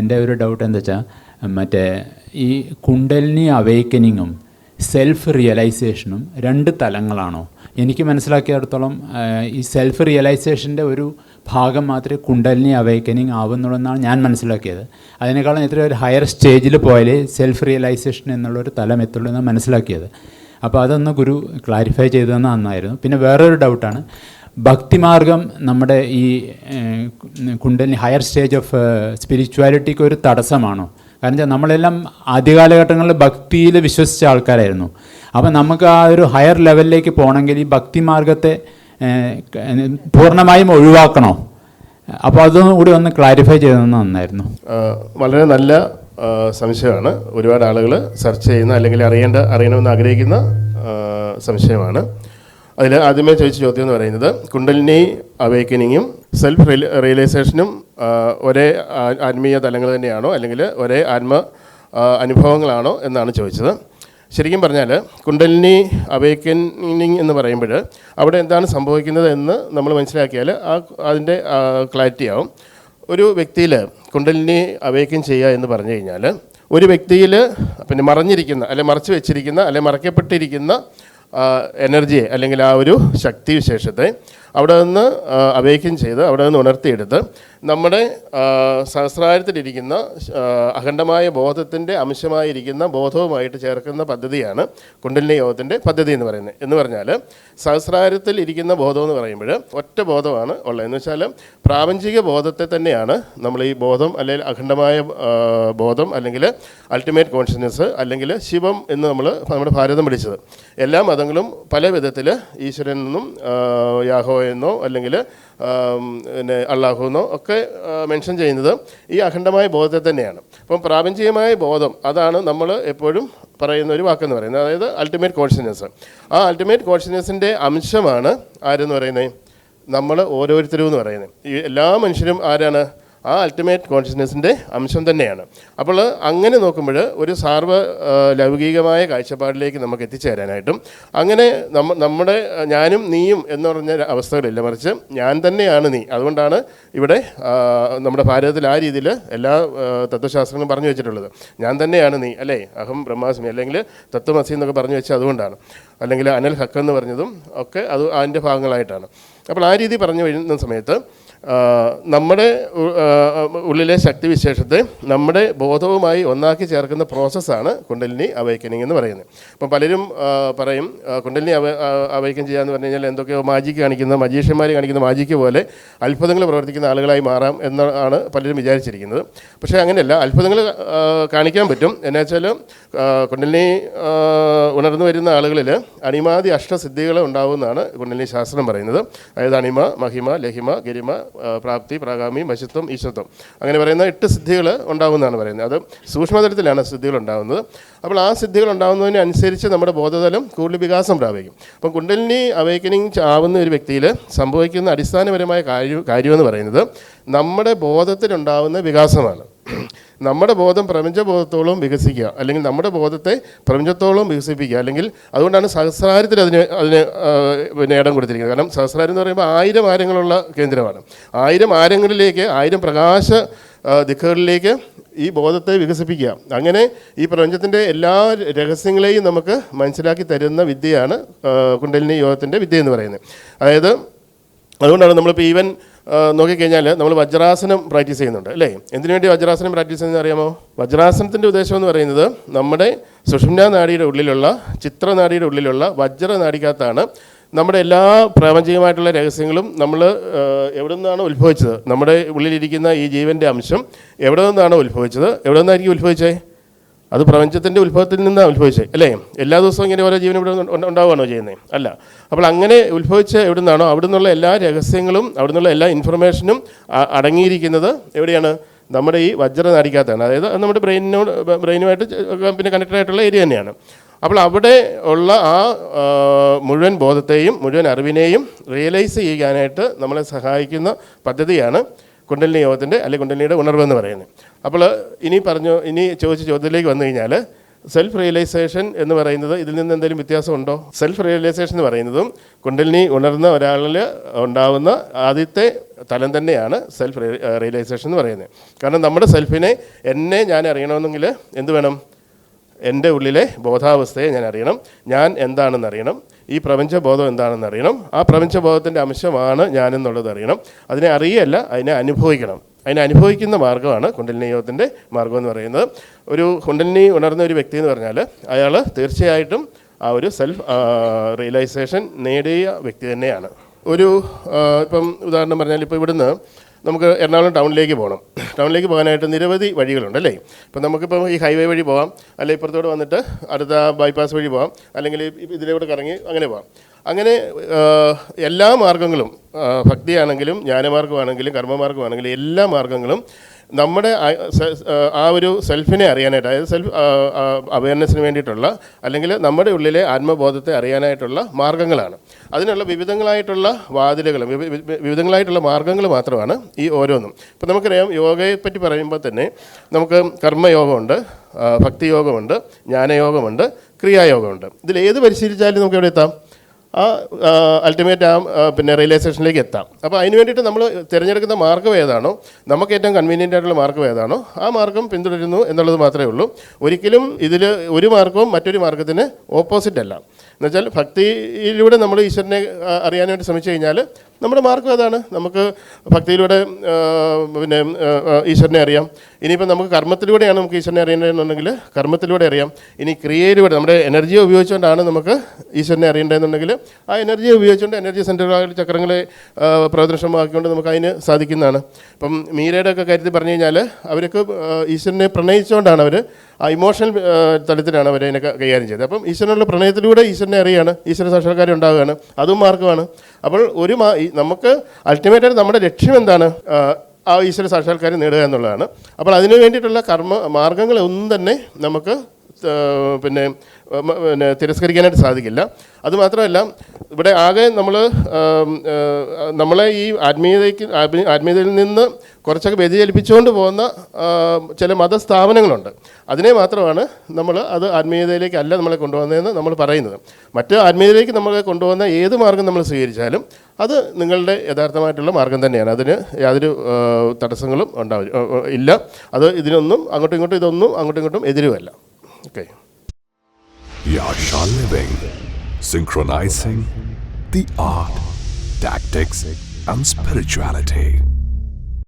എന്റെ ഒരു ഡൗട്ട് എന്താ വെച്ചാൽ മറ്റേ ഈ കുണ്ടലിനി അവേക്കനിങ്ങും സെൽഫ് റിയലൈസേഷനും രണ്ട് തലങ്ങളാണോ? എനിക്ക് മനസ്സിലാക്കിയിടത്തോളം ഈ സെൽഫ് റിയലൈസേഷന്റെ ഒരു ഭാഗം മാത്രമേ കുണ്ടലിനി അവേക്കനിങ് ആവുന്നുള്ളൂ ഞാൻ മനസ്സിലാക്കിയത്. അതിനേക്കാളും ഇത്ര ഒരു ഹയർ സ്റ്റേജിൽ പോയാലേ സെൽഫ് റിയലൈസേഷൻ എന്നുള്ളൊരു തലം എത്തുള്ളൂ എന്നാണ് മനസ്സിലാക്കിയത്. അപ്പോൾ അതൊന്ന് ഗുരു ക്ലാരിഫൈ ചെയ്തതെന്ന് നന്നായിരുന്നു പിന്നെ വേറൊരു ഡൗട്ടാണ് ഭക്തിമാർഗം നമ്മുടെ ഈ കുണ്ടലിനി ഹയർ സ്റ്റേജ് ഓഫ് സ്പിരിച്വാലിറ്റിക്ക് ഒരു തടസ്സമാണോ? കാരണം വെച്ചാൽ നമ്മളെല്ലാം ആദ്യ കാലഘട്ടങ്ങളിൽ ഭക്തിയിൽ വിശ്വസിച്ച ആൾക്കാരായിരുന്നു. അപ്പോൾ നമുക്ക് ആ ഒരു ഹയർ ലെവലിലേക്ക് പോകണമെങ്കിൽ ഈ ഭക്തി മാർഗത്തെ പൂർണമായും ഒഴിവാക്കണോ? അപ്പോൾ അതൊന്നും കൂടി ഒന്ന് ക്ലാരിഫൈ ചെയ്തതെന്ന് നന്നായിരുന്നു. വളരെ നല്ല സംശയമാണ്. ഒരുപാട് ആളുകൾ സെർച്ച് ചെയ്യുന്ന അല്ലെങ്കിൽ അറിയേണ്ട അറിയണമെന്ന് ആഗ്രഹിക്കുന്ന സംശയമാണ്. അതിൽ ആദ്യമേ ചോദിച്ച ചോദ്യം എന്ന് പറയുന്നത് കുണ്ടലിനി അവേക്കനിങ്ങും സെൽഫ് റിയലൈസേഷനും ഒരേ ആത്മീയ തലങ്ങൾ തന്നെയാണോ അല്ലെങ്കിൽ ഒരേ ആത്മ അനുഭവങ്ങളാണോ എന്നാണ് ചോദിച്ചത്. ശരിക്കും പറഞ്ഞാൽ കുണ്ടലിനി അവേക്കനിങ് എന്ന് പറയുമ്പോൾ അവിടെ എന്താണ് സംഭവിക്കുന്നത് എന്ന് നമ്മൾ മനസ്സിലാക്കിയാൽ ആ അതിന്റെ ക്ലാരിറ്റി ആവും. ഒരു വ്യക്തിയിൽ കുണ്ടലിനി അവേക്കൻ ചെയ്യുക എന്ന് പറഞ്ഞു കഴിഞ്ഞാൽ ഒരു വ്യക്തിയിൽ പിന്നെ മറഞ്ഞിരിക്കുന്ന അല്ലെ മറച്ചു വെച്ചിരിക്കുന്ന അല്ലെ മറയ്ക്കപ്പെട്ടിരിക്കുന്ന ആ, എനർജിയെ അല്ലെങ്കിൽ ആ ഒരു ശക്തി വിശേഷത്തെ അവിടെ നിന്ന് അവേക്കും ചെയ്ത് അവിടെ നിന്ന് ഉണർത്തിയെടുത്ത് നമ്മുടെ സഹസ്രാരത്തിലിരിക്കുന്ന അഖണ്ഡമായ ബോധത്തിന്റെ അംശമായിരിക്കുന്ന ബോധവുമായിട്ട് ചേർക്കുന്ന പദ്ധതിയാണ് കുണ്ടലിനി യോഗത്തിന്റെ പദ്ധതി എന്ന് പറയുന്നത്. എന്ന് പറഞ്ഞാൽ സഹസ്രാരത്തിൽ ഇരിക്കുന്ന ബോധം എന്ന് പറയുമ്പോൾ ഒറ്റ ബോധമാണ് ഉള്ളത്. എന്ന് വെച്ചാൽ പ്രാപഞ്ചിക ബോധത്തെ തന്നെയാണ് നമ്മൾ ഈ ബോധം അല്ലെങ്കിൽ അഖണ്ഡമായ ബോധം അല്ലെങ്കിൽ അൾട്ടിമേറ്റ് കോൺഷ്യസ്നസ് അല്ലെങ്കിൽ ശിവം എന്ന് നമ്മൾ നമ്മുടെ ഭാരതം പിടിച്ചത് എല്ലാ മതങ്ങളും പല വിധത്തിൽ ഈശ്വരൻ നിന്നും യാഹോ എന്നോ അല്ലെങ്കിൽ പിന്നെ അള്ളാഹു എന്നോ ഒക്കെ മെൻഷൻ ചെയ്യുന്നത് ഈ അഖണ്ഡമായ ബോധത്തെ തന്നെയാണ്. അപ്പം പ്രാപഞ്ചികമായ ബോധം അതാണ് നമ്മൾ എപ്പോഴും പറയുന്ന ഒരു വാക്കെന്ന് പറയുന്നത്. അതായത് അൾട്ടിമേറ്റ് കോൺഷ്യസ്നെസ് ആ അൾട്ടിമേറ്റ് കോൺഷ്യസ്നെസ്സിന്റെ അംശമാണ് ആരെന്ന് പറയുന്നത്? നമ്മൾ ഓരോരുത്തരും എന്ന് പറയുന്നത്. ഈ എല്ലാ മനുഷ്യരും ആരാണ്? ആ അൾട്ടിമേറ്റ് കോൺഷ്യസ്നെസ്സിന്റെ അംശം തന്നെയാണ്. അപ്പോൾ അങ്ങനെ നോക്കുമ്പോൾ ഒരു സാർവ ലൗകികമായ കാഴ്ചപ്പാടിലേക്ക് നമുക്ക് എത്തിച്ചേരാനായിട്ടും അങ്ങനെ നമ്മ നമ്മുടെ ഞാനും നീയും എന്ന് പറഞ്ഞ അവസ്ഥകളില്ല. മറിച്ച് ഞാൻ തന്നെയാണ് നീ. അതുകൊണ്ടാണ് ഇവിടെ നമ്മുടെ ഭാരതത്തിൽ ആ രീതിയിൽ എല്ലാ തത്വശാസ്ത്രങ്ങളും പറഞ്ഞു വെച്ചിട്ടുള്ളത്. ഞാൻ തന്നെയാണ് നീ അല്ലേ? അഹം ബ്രഹ്മാസ്മി. അല്ലെങ്കിൽ തത്വമസി എന്നൊക്കെ പറഞ്ഞു വെച്ചാൽ അതുകൊണ്ടാണ്. അല്ലെങ്കിൽ അനൽ ഹക്ക് എന്ന് പറഞ്ഞതും ഒക്കെ അത് അതിന്റെ ഭാഗങ്ങളായിട്ടാണ്. അപ്പോൾ ആ രീതി പറഞ്ഞു വരുന്ന സമയത്ത് നമ്മുടെ ഉള്ളിലെ ശക്തിവിശേഷത്തെ നമ്മുടെ ബോധവുമായി ഒന്നാക്കി ചേർക്കുന്ന പ്രോസസ്സാണ് കുണ്ടലിനി അവൈക്കനിങ് എന്ന് പറയുന്നത്. അപ്പം പലരും പറയും കുണ്ടലിനി അവ അവൈക്കൻ ചെയ്യാന്ന് പറഞ്ഞു കഴിഞ്ഞാൽ എന്തൊക്കെയോ മാജിക്ക് കാണിക്കുന്ന മജീഷ്യന്മാർ കാണിക്കുന്ന മാജിക്ക് പോലെ അത്ഭുതങ്ങൾ പ്രവർത്തിക്കുന്ന ആളുകളായി മാറാം എന്നാണ് പലരും വിചാരിച്ചിരിക്കുന്നത്. പക്ഷേ അങ്ങനെയല്ല അത്ഭുതങ്ങൾ കാണിക്കാൻ പറ്റും. എന്നു വെച്ചാൽ കുണ്ടലിനി ഉണർന്നു വരുന്ന ആളുകളിൽ അണിമാതി അഷ്ടസിദ്ധികൾ ഉണ്ടാവുമെന്നാണ് കുണ്ടലിനി ശാസ്ത്രം പറയുന്നത്. അതായത് അണിമ മഹിമ ലഹിമ ഗരിമ പ്രാപ്തി പ്രാഗാമി മശിത്വം ഈശ്വത്വം അങ്ങനെ പറയുന്ന എട്ട് സിദ്ധികൾ ഉണ്ടാകുന്നതാണ് പറയുന്നത്. അത് സൂക്ഷ്മതലത്തിലാണ് സിദ്ധികൾ ഉണ്ടാകുന്നത് അപ്പോൾ ആ സിദ്ധികൾ ഉണ്ടാകുന്നതിനനുസരിച്ച് നമ്മുടെ ബോധതലം കൂടുതൽ വികാസം പ്രാപിക്കും. അപ്പം കുണ്ടലിനി അവേക്കനിങ് ആവുന്ന ഒരു വ്യക്തിയിൽ സംഭവിക്കുന്ന അടിസ്ഥാനപരമായ കാര്യം കാര്യമെന്ന് പറയുന്നത് നമ്മുടെ ബോധത്തിലുണ്ടാകുന്ന വികാസമാണ്. നമ്മുടെ ബോധം പ്രപഞ്ചബോധത്തോളം വികസിക്കുക അല്ലെങ്കിൽ നമ്മുടെ ബോധത്തെ പ്രപഞ്ചത്തോളം വികസിപ്പിക്കുക അല്ലെങ്കിൽ അതുകൊണ്ടാണ് സഹസ്രാരത്തിൽ അതിന് അതിന് പിന്നെ ഇടം കൊടുത്തിരിക്കുന്നത്. കാരണം സഹസ്രാരം എന്ന് പറയുമ്പോൾ ആയിരം ആരങ്ങളുള്ള കേന്ദ്രമാണ്. ആയിരം ആരങ്ങളിലേക്ക് ആയിരം പ്രകാശ ദിക്കുകളിലേക്ക് ഈ ബോധത്തെ വികസിപ്പിക്കുക. അങ്ങനെ ഈ പ്രപഞ്ചത്തിന്റെ എല്ലാ രഹസ്യങ്ങളെയും നമുക്ക് മനസ്സിലാക്കി തരുന്ന വിദ്യയാണ് കുണ്ടലിനി യോഗത്തിന്റെ വിദ്യ എന്ന് പറയുന്നത്. അതായത് അതുകൊണ്ടാണ് നമ്മളിപ്പോൾ ഈവൻ നോക്കിക്കഴിഞ്ഞാൽ നമ്മൾ വജ്രാസനം പ്രാക്ടീസ് ചെയ്യുന്നുണ്ട് അല്ലേ? എന്തിനു വേണ്ടി വജ്രാസനം പ്രാക്ടീസ് ചെയ്യുന്നത് അറിയാമോ? വജ്രാസനത്തിന്റെ ഉദ്ദേശം എന്ന് പറയുന്നത് നമ്മുടെ സുഷുമ്ന നാഡിയുടെ ഉള്ളിലുള്ള ചിത്രനാടിയുടെ ഉള്ളിലുള്ള വജ്രനാടിക്കകത്താണ് നമ്മുടെ എല്ലാ പ്രാപഞ്ചികമായിട്ടുള്ള രഹസ്യങ്ങളും നമ്മൾ എവിടെ നിന്നാണ് ഉത്ഭവിച്ചത്? നമ്മുടെ ഉള്ളിലിരിക്കുന്ന ഈ ജീവന്റെ അംശം എവിടെ നിന്നാണ് ഉത്ഭവിച്ചത്? എവിടെ നിന്നായിരിക്കും ഉത്ഭവിച്ചത് അത് പ്രപഞ്ചത്തിന്റെ ഉത്ഭവത്തിൽ നിന്നാണ് ഉത്ഭവിച്ചത് അല്ലേ? എല്ലാ ദിവസവും ഇങ്ങനെ ഓരോ ജീവനും ഇവിടെ ഉണ്ട്- ഉണ്ടാവുകയാണോ ചെയ്യുന്നത് അല്ല. അപ്പോൾ അങ്ങനെ ഉത്ഭവിച്ച എവിടെ നിന്നാണോ അവിടെ നിന്നുള്ള എല്ലാ രഹസ്യങ്ങളും അവിടെ നിന്നുള്ള എല്ലാ ഇൻഫർമേഷനും അടങ്ങിയിരിക്കുന്നത് എവിടെയാണ്? നമ്മുടെ ഈ വജ്ര നാടിക്കകത്താണ് അതായത് അത് നമ്മുടെ ബ്രെയിനിനോട് ബ്രെയിനുമായിട്ട് പിന്നെ കണക്റ്റഡ് ആയിട്ടുള്ള ഏരിയ തന്നെയാണ്. അപ്പോൾ അവിടെ ഉള്ള ആ, മുഴുവൻ ബോധത്തെയും മുഴുവൻ അറിവിനെയും റിയലൈസ് ചെയ്യാനായിട്ട് നമ്മളെ സഹായിക്കുന്ന പദ്ധതിയാണ് കുണ്ടലിനി യോഗത്തിന്റെ അല്ലെങ്കിൽ കുണ്ടലിനിയുടെ ഉണർവെന്ന് പറയുന്നത്. അപ്പോൾ ഇനി പറഞ്ഞു ഇനി ചോദിച്ച ചോദ്യത്തിലേക്ക് വന്നു കഴിഞ്ഞാൽ സെൽഫ് റിയലൈസേഷൻ എന്ന് പറയുന്നത് ഇതിൽ നിന്ന് എന്തെങ്കിലും വ്യത്യാസമുണ്ടോ സെൽഫ് റിയലൈസേഷൻ എന്ന് പറയുന്നതും കുണ്ടലിനി ഉണർന്ന ഒരാളിൽ ഉണ്ടാവുന്ന ആദ്യത്തെ തലം തന്നെയാണ് സെൽഫ് റിയലൈസേഷൻ എന്ന് പറയുന്നത്. കാരണം നമ്മുടെ സെൽഫിനെ എന്നെ ഞാൻ അറിയണമെന്നെങ്കിൽ എന്ത് വേണം? എന്റെ ഉള്ളിലെ ബോധാവസ്ഥയെ ഞാൻ അറിയണം. ഞാൻ എന്താണെന്ന് അറിയണം. ഈ പ്രപഞ്ചബോധം എന്താണെന്ന് അറിയണം. ആ പ്രപഞ്ചബോധത്തിന്റെ അംശമാണ് ഞാനെന്നുള്ളത് അറിയണം. അതിനെ അറിയല്ല അതിനെ അനുഭവിക്കണം. അതിനെ അനുഭവിക്കുന്ന മാർഗമാണ് കുണ്ടലിനി യോഗത്തിന്റെ മാർഗം എന്ന് പറയുന്നത്. ഒരു കുണ്ടലിനി ഉണർന്ന ഒരു വ്യക്തി എന്ന് പറഞ്ഞാൽ അയാൾ തീർച്ചയായിട്ടും ആ ഒരു സെൽഫ് റിയലൈസേഷൻ നേടിയ വ്യക്തി തന്നെയാണ്. ഒരു ഇപ്പം ഉദാഹരണം പറഞ്ഞാൽ ഇപ്പോൾ ഇവിടുന്ന് നമുക്ക് എറണാകുളം ടൗണിലേക്ക് പോകണം. ടൗണിലേക്ക് പോകാനായിട്ട് നിരവധി വഴികളുണ്ട് അല്ലേ? ഇപ്പം നമുക്കിപ്പോൾ ഈ ഹൈവേ വഴി പോകാം അല്ലെങ്കിൽ ഇപ്പുറത്തോട് വന്നിട്ട് അടുത്ത ബൈപ്പാസ് വഴി പോകാം അല്ലെങ്കിൽ ഇതിലൂടെ കറങ്ങി അങ്ങനെ പോകാം അങ്ങനെ എല്ലാ മാർഗങ്ങളും ഭക്തിയാണെങ്കിലും ജ്ഞാനമാർഗമാണെങ്കിലും കർമ്മമാർഗമാണെങ്കിലും എല്ലാ മാർഗങ്ങളും നമ്മുടെ ആ- ഒരു സെൽഫിനെ അറിയാനായിട്ട് അതായത് സെൽഫ് അവയർനെസ്സിന് വേണ്ടിയിട്ടുള്ള അല്ലെങ്കിൽ നമ്മുടെ ഉള്ളിലെ ആത്മബോധത്തെ അറിയാനായിട്ടുള്ള മാർഗങ്ങളാണ്. അതിനുള്ള വിവിധങ്ങളായിട്ടുള്ള വാതിലുകളും വിവി- വിവി- വിവിധങ്ങളായിട്ടുള്ള മാർഗങ്ങൾ മാത്രമാണ് ഈ ഓരോന്നും. ഇപ്പം നമുക്കറിയാം യോഗയെപ്പറ്റി പറയുമ്പോൾ തന്നെ നമുക്ക് കർമ്മയോഗമുണ്ട് ഭക്തിയോഗമുണ്ട് ജ്ഞാനയോഗമുണ്ട് ക്രിയായോഗമുണ്ട്. ഇതിൽ ഏത് പരിശീലിച്ചാലും നമുക്ക് എവിടെ എത്താം? ആ അൾട്ടിമേറ്റ് ആ പിന്നെ റിയലൈസേഷനിലേക്ക് എത്താം. അപ്പോൾ അതിന് വേണ്ടിയിട്ട് നമ്മൾ തിരഞ്ഞെടുക്കുന്ന മാർഗം ഏതാണോ നമുക്ക് ഏറ്റവും കൺവീനിയന്റ് ആയിട്ടുള്ള മാർഗം ഏതാണോ ആ മാർഗം പിന്തുടരുന്നു എന്നുള്ളത് മാത്രമേ ഉള്ളൂ. ഒരിക്കലും ഇതിൽ ഒരു മാർഗവും മറ്റൊരു മാർഗത്തിന് ഓപ്പോസിറ്റ് അല്ല. എന്നുവെച്ചാൽ ഭക്തിയിലൂടെ നമ്മൾ ഈശ്വരനെ അറിയാൻ അറിയാനായിട്ട് ശ്രമിച്ചു കഴിഞ്ഞാൽ നമ്മുടെ മാർഗം അതാണ്. നമുക്ക് ഭക്തിയിലൂടെ പിന്നെ ഈശ്വരനെ അറിയാം. ഇനിയിപ്പോൾ നമുക്ക് കർമ്മത്തിലൂടെയാണ് നമുക്ക് ഈശ്വരനെ അറിയേണ്ടതെന്നുണ്ടെങ്കിൽ കർമ്മത്തിലൂടെ അറിയാം. ഇനി ക്രിയയിലൂടെ നമ്മുടെ എനർജിയെ ഉപയോഗിച്ചുകൊണ്ടാണ് നമുക്ക് ഈശ്വരനെ അറിയേണ്ടതെന്നുണ്ടെങ്കിൽ ആ എനർജിയെ ഉപയോഗിച്ചുകൊണ്ട് എനർജി സെന്ററുകളായിട്ട് ചക്രങ്ങളെ പ്രവർത്തനക്ഷമമാക്കിക്കൊണ്ട് നമുക്ക് അതിന് സാധിക്കുന്നതാണ്. ഇപ്പം മീരയുടെ ഒക്കെ കാര്യത്തിൽ പറഞ്ഞു കഴിഞ്ഞാൽ അവർക്ക് ഈശ്വരനെ പ്രണയിച്ചുകൊണ്ടാണ് അവർ ആ ഇമോഷണൽ തലത്തിലാണ് അവർ അതിനെ കൈകാര്യം ചെയ്തത്. അപ്പം ഈശ്വരനുള്ള പ്രണയത്തിലൂടെ ഈശ്വരനെ അറിയാണ്. ഈശ്വര സാക്ഷാത്കാരം ഉണ്ടാവുകയാണ്. അതും മാർഗമാണ്. അപ്പോൾ ഒരു മാ നമുക്ക് അൾട്ടിമേറ്റായിട്ട് നമ്മുടെ ലക്ഷ്യം എന്താണ്? ആ, ഈശ്വര സാക്ഷാത്കാരം നേടുക എന്നുള്ളതാണ്. അപ്പോൾ അതിനു വേണ്ടിയിട്ടുള്ള കർമ്മ മാർഗങ്ങളൊന്നും തന്നെ നമുക്ക് പിന്നെ പിന്നെ തിരസ്കരിക്കാനായിട്ട് സാധിക്കില്ല. അതുമാത്രമല്ല ഇവിടെ ആകെ നമ്മൾ നമ്മളെ ഈ ആത്മീയതയ്ക്ക് ആത്മീയതയിൽ നിന്ന് കുറച്ചൊക്കെ വ്യതിചലിപ്പിച്ചുകൊണ്ട് പോകുന്ന ചില മതസ്ഥാപനങ്ങളുണ്ട്. അതിനെ മാത്രമാണ് നമ്മൾ അത് ആത്മീയതയിലേക്ക് അല്ല നമ്മളെ കൊണ്ടുപോകുന്നതെന്ന് നമ്മൾ പറയുന്നത്. മറ്റ് ആത്മീയതയിലേക്ക് നമ്മളെ കൊണ്ടുപോകുന്ന ഏത് മാർഗം നമ്മൾ സ്വീകരിച്ചാലും അത് നിങ്ങളുടെ യഥാർത്ഥമായിട്ടുള്ള മാർഗം തന്നെയാണ്. അതിന് യാതൊരു തടസ്സങ്ങളും ഉണ്ടാവില്ല ഇല്ല. അത് ഇതിനൊന്നും അങ്ങോട്ടും ഇങ്ങോട്ടും ഇതൊന്നും അങ്ങോട്ടും ഇങ്ങോട്ടും എതിരുമല്ല. Okay. synchronizing the art, tactics, and spirituality.